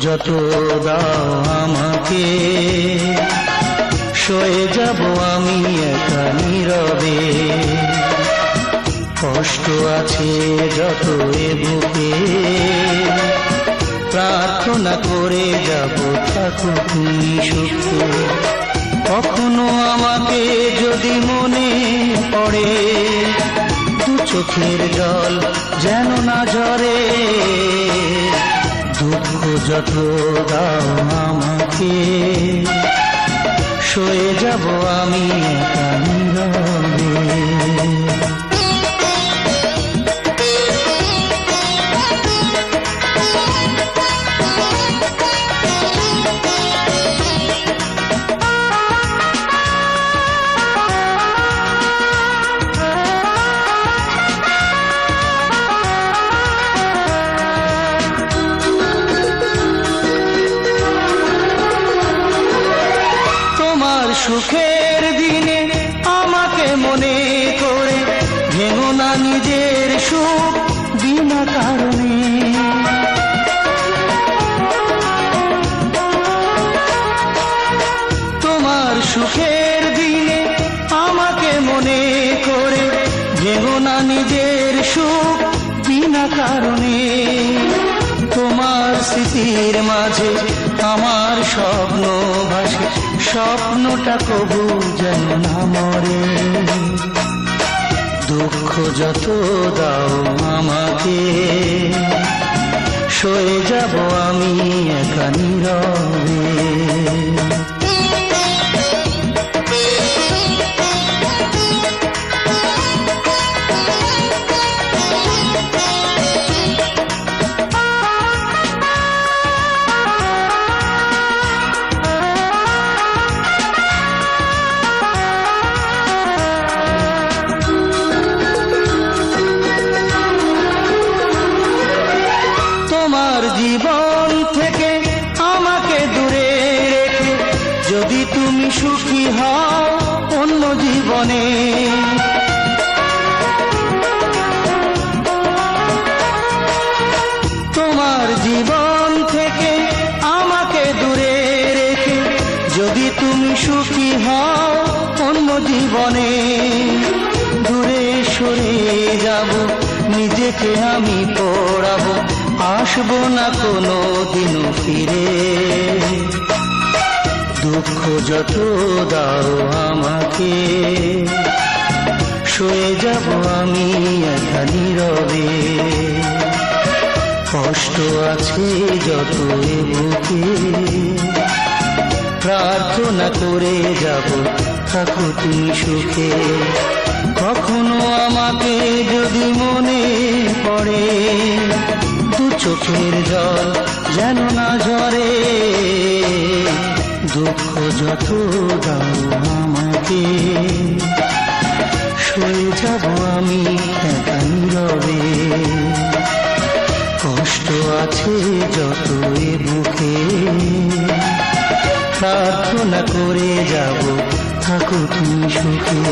যত দাও আমাকে। সয়ে যাব আমি একা নীরবে। কষ্ট আছে যত এ বুকে। প্রার্থনা করে যাব তুমি সুখে। কখনো আমাকে যদি মনে পড়ে, দু চোখের জল যেন না ঝরে। দুঃখ যত দাও আমাকে। সয়ে যাব আমি একা। সুখের দিনে আমাকে মনে করে, ভেঙো না নিজের সুখ বিনা কারণে। তোমার সুখের দিনে আমাকে মনে করে, ভেঙো না নিজের সুখ বিনা কারণে। তোমার স্মৃতির মাঝে আমার স্বপ্ন ভাসে। স্বপ্নটা কবু যেন না মরে। দুঃখ যত দাও আমাকে, সয়ে যাব আমি একা নীরবে। সুখী হও অন্য জীবনে। তোমার জীবন থেকে আমাকে দূরে রেখে যদি তুমি সুখী হও অন্য জীবনে, দূরে সরে যাব, নিজেকে আমি পড়াবো, আসব না কোনো দিনও ফিরে। দুঃখ যত দাও আমাকে। সয়ে যাব আমি একা নীরবে। কষ্ট আছে যত বুকে। প্রার্থনা করে যাব থাকো তুমি সুখে। কখনো আমাকে যদি মনে পড়ে, দু চোখের জল যেন না ঝরে। দুঃখ যত দাও আমাকে, সয়ে যাব আমি একান্দরে কষ্ট আছে যত এ বুকে, প্রার্থনা করে যাব থাকো তুমি সুখে।